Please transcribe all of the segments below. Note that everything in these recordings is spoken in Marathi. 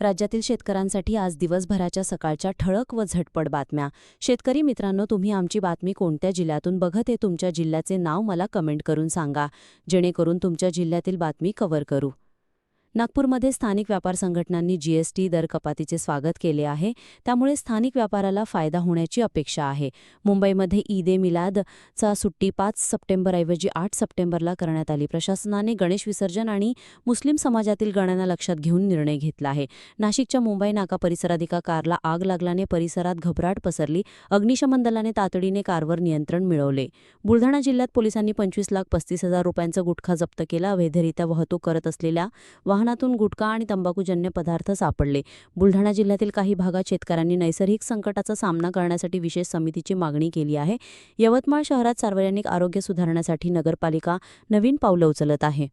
राज्यातील शेतकऱ्यांसाठी आज दिवसभराच्या सकाळच्या ठळक व झटपट बातम्या. शेतकरी मित्रांनो तुम्ही आमची बातमी कोणत्या जिल्ह्यातून बघत हे तुमच्या जिल्ह्याचे नाव मला कमेंट करून सांगा. जेणेकरून तुमच्या जिल्ह्यातील बातमी कव्हर करू. नागपूरमध्ये स्थानिक व्यापार संघटनांनी जीएसटी दर कपातीचे स्वागत केले आहे. त्यामुळे स्थानिक व्यापाराला फायदा होण्याची अपेक्षा आहे. मुंबईमध्ये ईद ए मिलादचा सुट्टी पाच सप्टेंबरऐवजी आठ सप्टेंबरला करण्यात आली. प्रशासनाने गणेश विसर्जन आणि मुस्लिम समाजातील गणना लक्षात घेऊन निर्णय घेतला आहे. नाशिकच्या मुंबई नाका परिसरात एका कारला आग लागल्याने परिसरात घबराट पसरली. अग्निशमन दलाने तातडीने कारवर नियंत्रण मिळवले. बुलढाणा जिल्ह्यात पोलिसांनी पंचवीस लाख पस्तीस हजार रुपयांचा गुटखा जप्त केला. अवैधरित्या वाहतूक करत असलेल्या वाहन वाहनातून गुटखा आणि तंबाखूजन्य पदार्थ सापडले. बुलढाणा जिल्ह्यातील काही भागात शेतकऱ्यांनी नैसर्गिक संकटाचा सामना करण्यासाठी विशेष समितीची मागणी केली आहे. यवतमाळ शहरात सार्वजनिक आरोग्य सुधारण्यासाठी नगरपालिका नवीन पावलं उचलत आहे.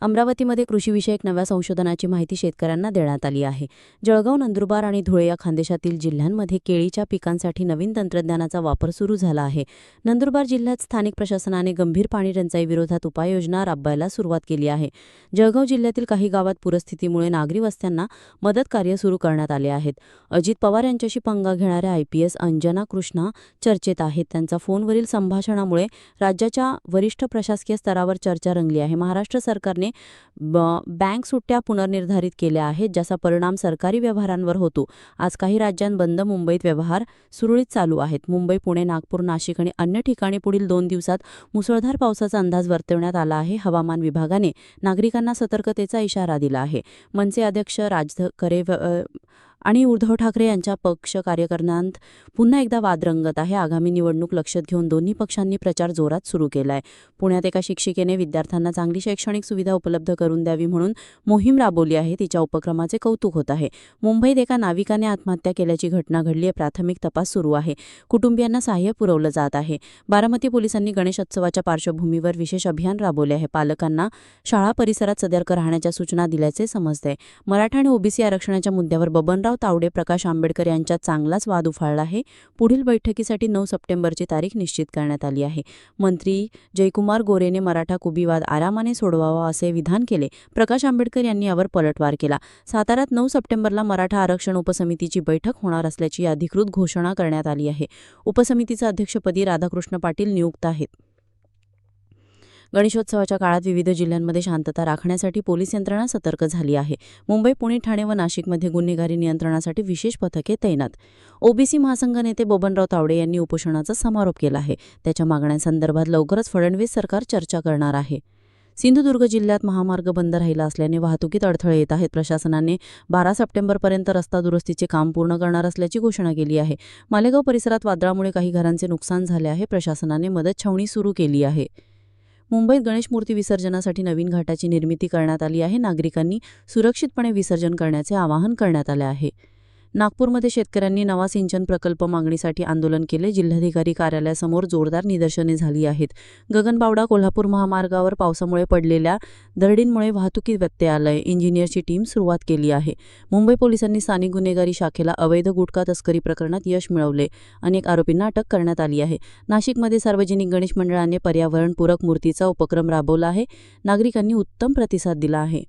अमरावतीमध्ये कृषीविषयक नव्या संशोधनाची माहिती शेतकऱ्यांना देण्यात आली आहे. जळगाव नंदुरबार आणि धुळे या खानदेशातील जिल्ह्यांमध्ये केळीच्या पिकांसाठी नवीन तंत्रज्ञानाचा वापर सुरू झाला आहे. नंदुरबार जिल्ह्यात स्थानिक प्रशासनाने गंभीर पाणी टंचाई विरोधात उपाययोजना राबवायला सुरुवात केली आहे. जळगाव जिल्ह्यातील काही गावात पूरस्थितीमुळे नागरी वस्त्यांना मदत कार्य सुरू करण्यात आले आहेत. अजित पवार यांच्याशी पंगा घेणाऱ्या I P S Anjana Krishna चर्चेत आहेत. त्यांचा फोनवरील संभाषणामुळे राज्याच्या वरिष्ठ प्रशासकीय स्तरावर चर्चा रंगली आहे. महाराष्ट्र सरकारने सरकारने बँक सुट्ट्या पुनर्निर्धारित केल्या आहेत ज्याचा परिणाम सरकारी व्यवहारांवर होतो. आज काही राज्यांत बंद मुंबईत व्यवहार सुरळीत चालू आहेत. मुंबई पुणे नागपूर नाशिक आणि अन्य ठिकाणी पुढील दोन दिवसात मुसळधार पावसाचा अंदाज वर्तवण्यात आला आहे. हवामान विभागाने नागरिकांना सतर्कतेचा इशारा दिला आहे. मनसे अध्यक्ष राज करे आणि उद्धव ठाकरे यांच्या पक्ष कार्यकर्त्यांत पुन्हा एकदा वाद रंगत आहे. आगामी निवडणूक लक्षात घेऊन दोन्ही पक्षांनी प्रचार जोरात सुरू केलाय. पुण्यात एका शिक्षिकेने विद्यार्थ्यांना चांगली शैक्षणिक सुविधा उपलब्ध करून द्यावी म्हणून मोहीम राबवली आहे. तिच्या उपक्रमाचे कौतुक होत आहे. मुंबईत एका नाविकाने आत्महत्या केल्याची घटना घडली आहे. प्राथमिक तपास सुरू आहे. कुटुंबियांना सहाय्य पुरवलं जात आहे. बारामती पोलिसांनी गणेशोत्सवाच्या पार्श्वभूमीवर विशेष अभियान राबवले आहे. पालकांना शाळा परिसरात सदर्क राहण्याच्या सूचना दिल्याचे समजते मराठा आणि ओबीसी आरक्षणाच्या मुद्द्यावर बबनराव तावडे प्रकाश आंबेडकर यांच्यात चांगलाच वाद उफाळला आहे. पुढील बैठकीसाठी नऊ सप्टेंबरची तारीख निश्चित करण्यात आली आहे. मंत्री जयकुमार गोरेने मराठा कुबीवाद आरामाने सोडवावा असे विधान केले. प्रकाश आंबेडकर यांनी यावर पलटवार केला. साताऱ्यात नऊ सप्टेंबरला मराठा आरक्षण उपसमितीची बैठक होणार असल्याची अधिकृत घोषणा करण्यात आली आहे. उपसमितीचं अध्यक्षपदी राधाकृष्ण पाटील नियुक्त आहेत. गणेशोत्सवाच्या काळात विविध जिल्ह्यांमध्ये शांतता राखण्यासाठी पोलीस यंत्रणा सतर्क झाली आहे. मुंबई पुणे ठाणे व नाशिकमध्ये गुन्हेगारी नियंत्रणासाठी विशेष पथके तैनात. ओबीसी महासंघ नेते बबनराव तावडे यांनी उपोषणाचा समारोप केला आहे. त्याच्या मागण्यांसंदर्भात लवकरच फडणवीस सरकार चर्चा करणार आहे. सिंधुदुर्ग जिल्ह्यात महामार्ग बंद राहिला असल्याने वाहतुकीत अडथळे येत आहेत. प्रशासनाने बारा सप्टेंबरपर्यंत रस्ता दुरुस्तीचे काम पूर्ण करणार असल्याची घोषणा केली आहे. मालेगाव परिसरात वादळामुळे काही घरांचे नुकसान झाले आहे. प्रशासनाने मदत छावणी सुरू केली आहे. मुंबईत गणेश मूर्ती विसर्जनासाठी नवीन घाटाची निर्मिती करण्यात आली आहे. नागरिकांनी सुरक्षितपणे विसर्जन करण्याचे आवाहन करण्यात आले आहे. नागपूरमध्ये शेतकऱ्यांनी नवा सिंचन प्रकल्प मागणीसाठी आंदोलन केले. जिल्हाधिकारी कार्यालयासमोर जोरदार निदर्शने झाली आहेत. गगनबावडा कोल्हापूर महामार्गावर पावसामुळे पडलेल्या दरडींमुळे वाहतुकीत व्यत्यय आलाय. इंजिनियरची टीम सुरुवात केली आहे. मुंबई पोलिसांनी स्थानिक गुन्हेगारी शाखेला अवैध गुटखा तस्करी प्रकरणात यश मिळवले. अनेक आरोपींना अटक करण्यात आली आहे. नाशिकमध्ये सार्वजनिक गणेश मंडळाने पर्यावरणपूरक मूर्तीचा उपक्रम राबवला आहे. नागरिकांनी उत्तम प्रतिसाद दिला आहे.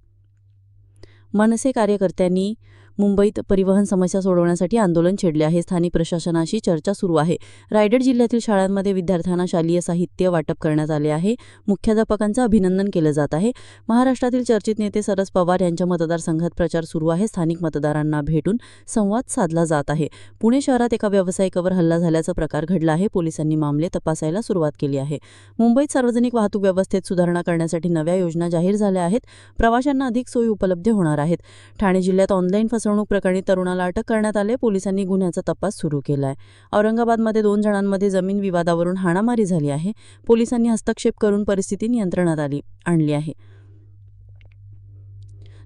मनसे कार्यकर्त्यांनी मुंबईत परिवहन समस्या सोडवण्यासाठी आंदोलन छेडले आहे. स्थानिक प्रशासनाशी चर्चा सुरू आहे. रायगड जिल्ह्यातील शाळांमध्ये विद्यार्थ्यांना शालेय साहित्य वाटप करण्यात आले आहे. मुख्याध्यापकांचं अभिनंदन केलं जात आहे. महाराष्ट्रातील चर्चित नेते सरस पवार यांच्या मतदारसंघात प्रचार सुरू आहे. स्थानिक मतदारांना भेटून संवाद साधला जात आहे. पुणे शहरात एका व्यावसायिकावर हल्ला झाल्याचा प्रकार घडला आहे. पोलिसांनी मामले तपासायला सुरुवात केली आहे. मुंबईत सार्वजनिक वाहतूक व्यवस्थेत सुधारणा करण्यासाठी नव्या योजना जाहीर झाल्या आहेत. प्रवाशांना अधिक सोयी उपलब्ध होणार आहेत. ठाणे जिल्ह्यात ऑनलाईन फसवणूक प्रकरणी तरुणाला अटक करण्यात आले पोलिसांनी गुन्ह्याचा तपास सुरू केला आहे औरंगाबादमध्ये दोन जणांमध्ये जमीन विवादावरून हाणामारी झाली आहे. पोलिसांनी हस्तक्षेप करून परिस्थिती नियंत्रणात आली आणली आहे.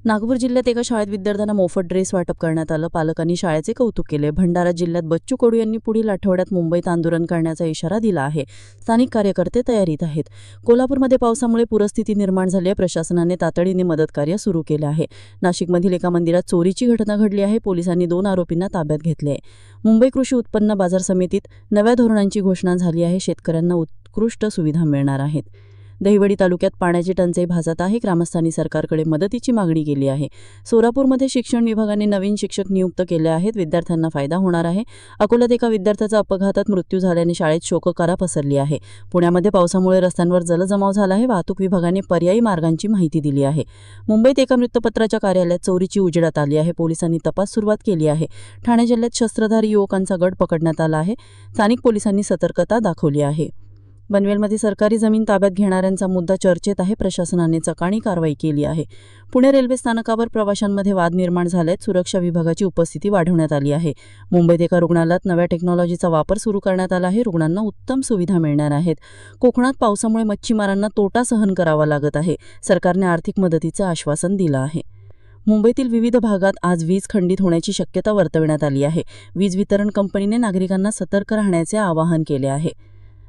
नागपूर जिल्ह्यात एका शाळेत विद्यार्थ्यांना मोफत ड्रेस वाटप करण्यात आलं. पालकांनी शाळेचे कौतुक केले. भंडारा जिल्ह्यात बच्चू कडू यांनी पुढील आठवड्यात मुंबईत आंदोलन करण्याचा इशारा दिला आहे. स्थानिक कार्यकर्ते तयारीत आहेत. कोल्हापूरमध्ये पावसामुळे पूरस्थिती निर्माण झाली आहे. प्रशासनाने तातडीने मदत कार्य सुरू केलं आहे. नाशिकमधील एका मंदिरात चोरीची घटना घडली आहे. पोलिसांनी दोन आरोपींना ताब्यात घेतले आहे. मुंबई कृषी उत्पन्न बाजार समितीत नव्या धोरणांची घोषणा झाली आहे. शेतकऱ्यांना उत्कृष्ट सुविधा मिळणार आहेत. दहिवडी तालुक्यात पाण्याची टंचाई भासत आहे. ग्रामस्थांनी सरकारकडे मदतीची मागणी केली आहे. सोलापूरमध्ये शिक्षण विभागाने नवीन शिक्षक नियुक्त केले आहेत. विद्यार्थ्यांना फायदा होणार आहे. अकोल्यात एका विद्यार्थ्याचा अपघातात मृत्यू झाल्याने शाळेत शोककारा पसरली आहे. पुण्यामध्ये पावसामुळे रस्त्यांवर जलजमाव झाला आहे. वाहतूक विभागाने पर्यायी मार्गांची माहिती दिली आहे. मुंबईत एका वृत्तपत्राच्या कार्यालयात चोरीची उजेडात आली आहे. पोलिसांनी तपास सुरुवात केली आहे. ठाणे जिल्ह्यात शस्त्रधारी युवकांचा गट पकडण्यात आला आहे. स्थानिक पोलिसांनी सतर्कता दाखवली आहे. पनवेलमध्ये सरकारी जमीन ताब्यात घेणाऱ्यांचा मुद्दा चर्चेत आहे. प्रशासनाने चकाणी कारवाई केली आहे. पुणे रेल्वे स्थानकावर प्रवाशांमध्ये वाद निर्माण झाल्यात. सुरक्षा विभागाची उपस्थिती वाढवण्यात आली आहे. मुंबईत एका रुग्णालयात नव्या टेक्नॉलॉजीचा वापर सुरू करण्यात आला आहे. रुग्णांना उत्तम सुविधा मिळणार आहेत. कोकणात पावसामुळे मच्छीमारांना तोटा सहन करावा लागत आहे. सरकारने आर्थिक मदतीचं आश्वासन दिलं आहे. मुंबईतील विविध भागात आज वीज खंडित होण्याची शक्यता वर्तविण्यात आली आहे. वीज वितरण कंपनीने नागरिकांना सतर्क राहण्याचे आवाहन केले आहे.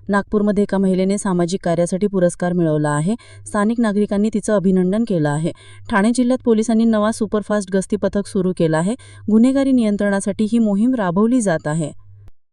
नागपूरमध्ये एका महिलेने सामाजिक कार्यासाठी पुरस्कार मिळवला आहे. स्थानिक नागरिकांनी तिचं अभिनंदन केलं आहे. ठाणे जिल्ह्यात पोलिसांनी नवा सुपरफास्ट गस्ती पथक सुरू केलं आहे. गुन्हेगारी नियंत्रणासाठी ही मोहीम राबवली जात आहे.